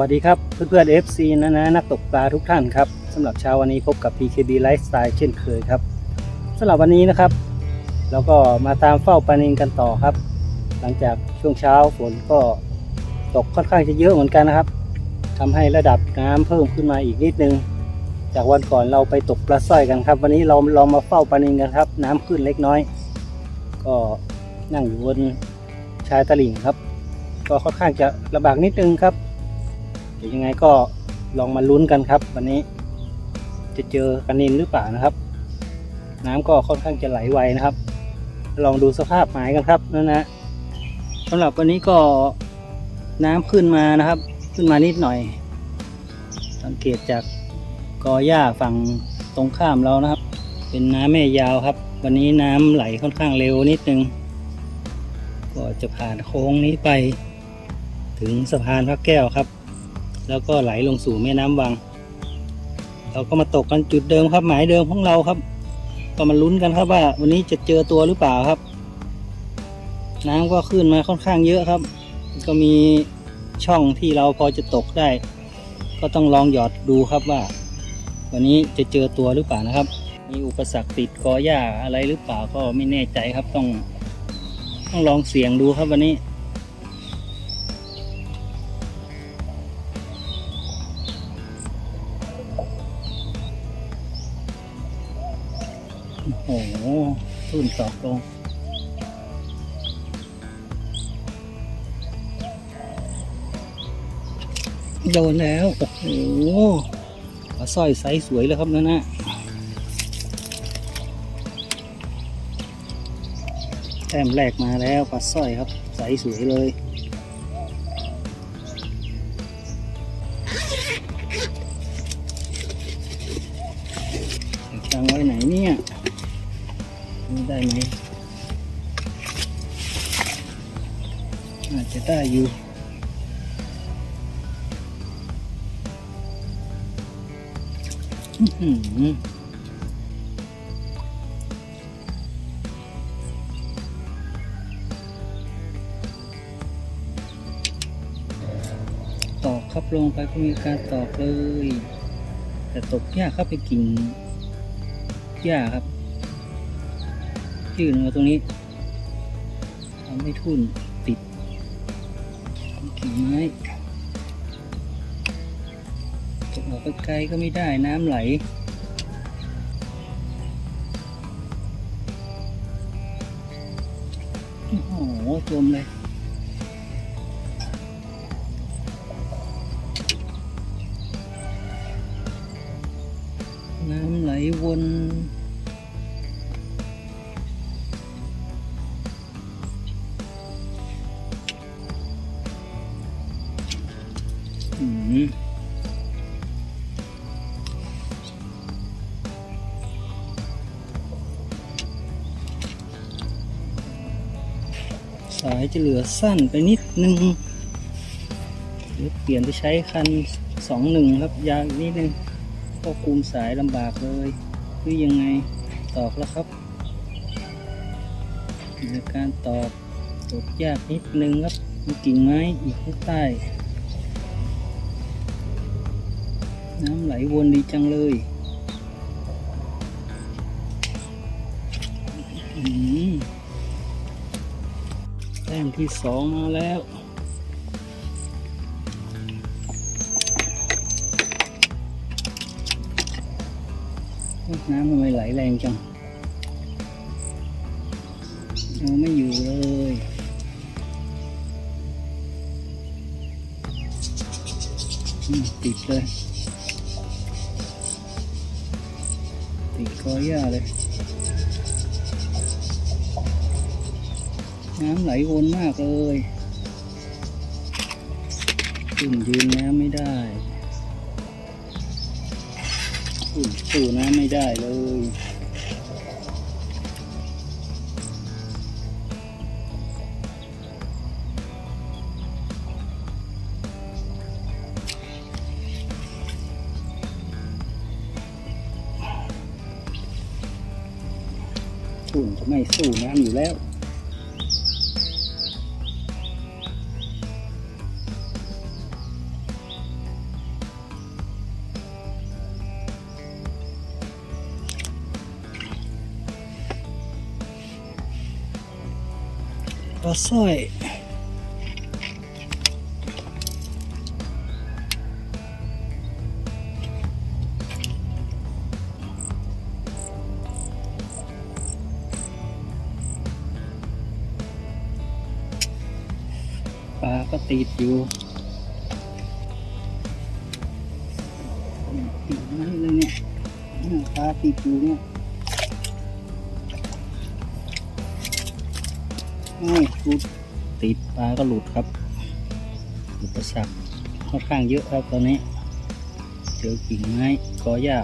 วัสดีครับ เพื่อนๆ FC นะนะนักตกปลาทุกท่านครับสำหรับเช้าวันนี้พบกับ PKB Lifestyle เช่นเคยครับสำหรับวันนี้นะครับเราก็มาตามเฝ้าปลานินกันต่อครับ หลังจากช่วงเช้าฝนก็ตกค่อนข้างจะเยอะเหมือนกันนะครับทำให้ระดับน้ำเพิ่มขึ้นมาอีกนิดนึง จากวันก่อนเราไปตกปลาสร้อยกันครับ วันนี้เราลองมาเฝ้าปลานินกันครับ น้ำขึ้นเล็กน้อย ก็นั่งอยู่บนชายตลิ่งครับ ก็ค่อนข้างจะลำบากนิดนึงครับ เดี๋ยวยังไงก็ลองมาลุ้นกันครับ วันนี้ จะเจอกันนินหรือเปล่านะครับ น้ำก็ค่อนข้างจะไหลไวนะครับ ลองดูสภาพหมายกันครับนั่นนะสำหรับวันนี้ก็น้ำขึ้นมานะครับ ขึ้นมานิดหน่อย สังเกตจากกอหญ้าฝั่งตรงข้ามเรานะครับ เป็นน้ำแม่ยาวครับ วันนี้น้ำไหลค่อนข้างเร็วนิดนึงก็จะผ่านโค้งนี้ไป ถึงสะพานพระแก้วครับ แล้วก็ไหลลงสู่แม่น้ำวัง เราก็มาตกกันจุดเดิมครับ หมายเดิมของเราครับ ก็มาลุ้นกันครับว่า วันนี้จะเจอตัวหรือเปล่าครับ น้ำก็ขึ้นมาค่อนข้างเยอะครับ ก็มีช่องที่เราพอจะตกได้ ก็ต้องลองหยอดดูครับว่า วันนี้จะเจอตัวหรือเปล่านะครับ มีอุปสรรคติดกอหญ้าอะไรหรือเปล่าก็ไม่แน่ใจครับต้อง ต้องลองเสี่ยงดูครับวันนี้ โอ้โหทุ่นสอกลงโดนแล้ว โอ้โหปลาสร้อยไซส์สวยเลยครับนั่นนะแต้มแรกมาแล้วปลาสร้อยครับไซส์สวยเลย อาจจะได้อยู่ตอกครับลงไปก็มีการตอกเลย แต่ตกยากครับไปกิ่งหญ้าครับยื่นมาตรงนี้ทำให้ทุ่น กิ่งไม้ตกออกไปไกลก็ไม่ได้น้ำไหลโอ้โหจมเลยน้ำไหลวน สายจะเหลือสั้นไปนิดนึงหรือเปลี่ยนไปใช้คันสองหนึ่งครับยาวอีกนิดนึงก็คุมสายลำบากเลยหรือยังไงตอกแล้วครับในการตอกตกยากนิดนึงครับมีกิ่งไม้อีกข้างใต้ น้ำไหลวนดีจังเลยอืม ต้มที่สองมาแล้ว น้ำทำไมไหลแรงจังเอาไม่อยู่เลยติดเลย ติดกอหญ้าเลย น้ำไหลวนมากเลยขึ้นยืนน้ำไม่ได้อุ่นสู้น้ำไม่ได้เลยอุ่นไม่สู้น้ำอยู่แล้ว ปลาสร้อย ปลาก็ติดอยู่ติดปลาติดอยู่เนี่ยไม่หลุดติดปลาก็หลุดครับอุปสรรคค่อนข้างเยอะครับตอนนี้ เจอกิ่งไม้กอหญ้า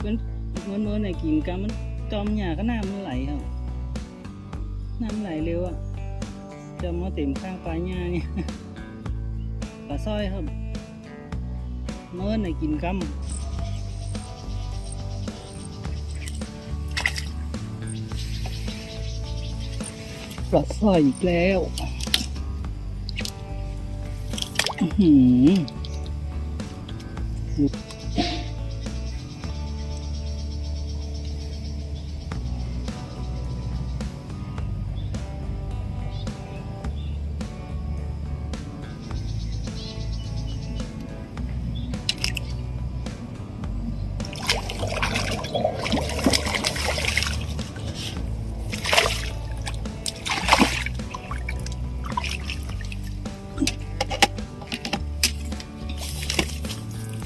เป็นมือนเหมือนในกิ่งกามันจอมหญ้าก็น้ำมันไหลครับน้ำไหลเร็วอะจะมาเต็มข้างปลาหญ้าเนี่ยปลาสร้อยครับเมื่อในกินกำ ปลาสร้อยอีกแล้วหือ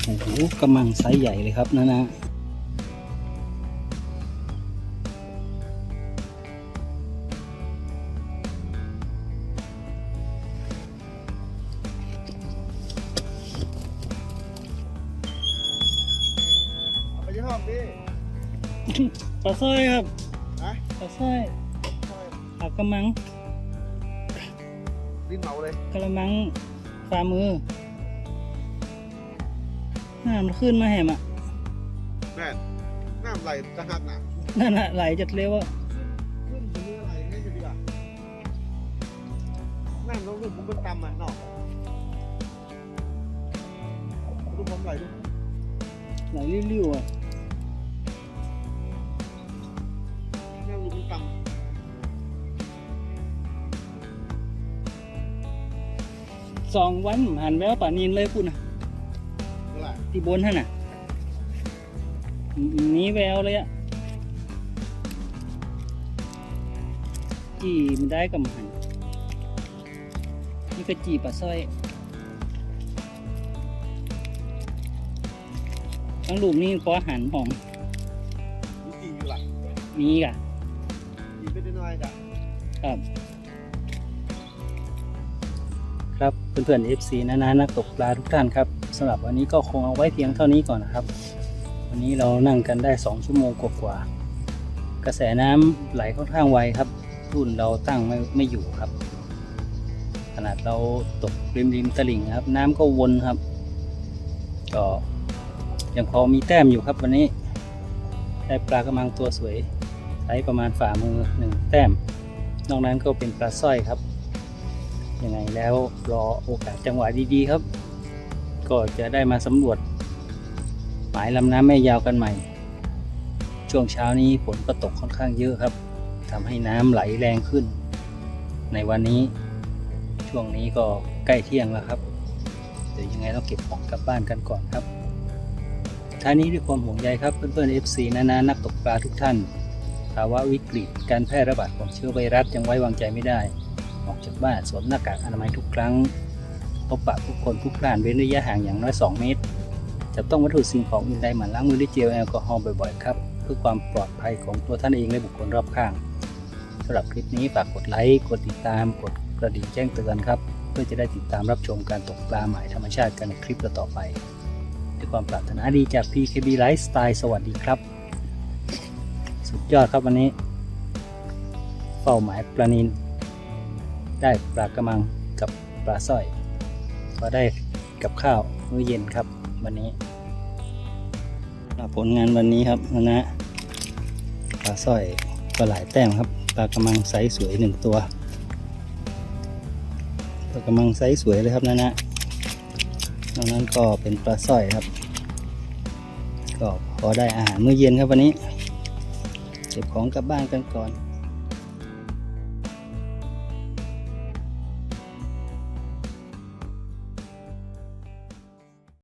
โอ้โหกำลังไซส์ใหญ่เลยครับนะนะเอาไปที่ห้องดิปลาสร้อยครับฮะปลาสร้อยปากกระมังดินเหมาเลยกระมังฝ่ามือ น้ำมันขึ้นมาแหมอะแม่นน้ำไหลจะหักหนานั่นอะไหลจัดเร็วอะขึ้นถึงเรืออะไรให้จะดีกว่าน้ำลงลูกผมเป็นตำอะเนาะลูกผมไหลลูกไหลริ้วๆอะน้ำลูกเป็นตสองวันหันแววป่านินเลยพูดนะำนั่นแหละ ที่บนท่านน่ะหนี้แววเลยอะจีมันได้กับหันนี่ก็จีปลาสร้อยทั้งลูกนี่ปอหันหอมมีจีอยู่หลังมีกะจีไปได้น้อยจ้ะครับ ครับเพื่อนๆ FC นะนะนักตกปลาทุกท่านครับสำหรับวันนี้ก็คงเอาไว้เพียงเท่านี้ก่อนนะครับ วันนี้เรานั่งกันได้ 2 ชั่วโมงกว่าๆกระแสน้ำไหลค่อนข้างไวครับรุ่นเราตั้งไม่ไม่อยู่ครับ ขนาดเราตกริมริมตลิ่งครับ น้ำก็วนครับ ก็ยังพอมีแต้มอยู่ครับวันนี้ ได้ปลากระมังตัวสวยไซส์ประมาณฝ่ามือหนึ่งแต้ม นอกนั้นก็เป็นปลาสร้อยครับ ยังไงแล้วรอโอกาสจังหวะดีๆครับ ก็จะได้มาสำรวจหมายลำน้ำแม่ยาวกันใหม่ ช่วงเช้านี้ฝนก็ตกค่อนข้างเยอะครับทำให้น้ำไหลแรงขึ้น ในวันนี้ช่วงนี้ก็ใกล้เที่ยงแล้วครับเดี๋ยวยังไงต้องเก็บของกลับบ้านกันก่อนครับท้ายนี้ด้วยความห่วงใยครับเพื่อนๆ FC นานานักตกปลาทุกท่านภาวะวิกฤตการแพร่ระบาดของเชื้อไวรัสยังไว้วางใจไม่ได้ ออกจากบ้านสวมหน้ากากอนามัยทุกครั้งพบปะผู้คนทุกร้านเว้นระยะห่างอย่างน้อย 2 เมตรจะต้องวัตถุสิ่งของอื่นใดหมั่นล้างมือด้วยเจลแอลกอฮอล์บ่อยๆครับเพื่อความปลอดภัยของตัวท่านเองและบุคคลรอบข้างสำหรับคลิปนี้ฝากกดไลค์กดติดตามกดกระดิ่งแจ้งเตือนครับ เพื่อจะได้ติดตามรับชมการตกปลาหมายธรรมชาติกันในคลิปต่อไปด้วยความปรารถนาดีจาก PKB Lifestyle สวัสดีครับ สุดยอดครับวันนี้ เป้าหมายปลานิน ได้ปลากระมังกับปลาสร้อย ก็ได้กับข้าวมื้อเย็นครับวันนี้ผลงานวันนี้ครับนะปลาสร้อยก็หลายแต้มครับปลากระมังไซส์สวยหนึ่งตัวปลากระมังไซส์สวยเลยครับนะนะนอกนั้นก็เป็นปลาสร้อยครับ ก็พอได้อาหารมื้อเย็นครับวันนี้ เก็บของกลับบ้านกันก่อน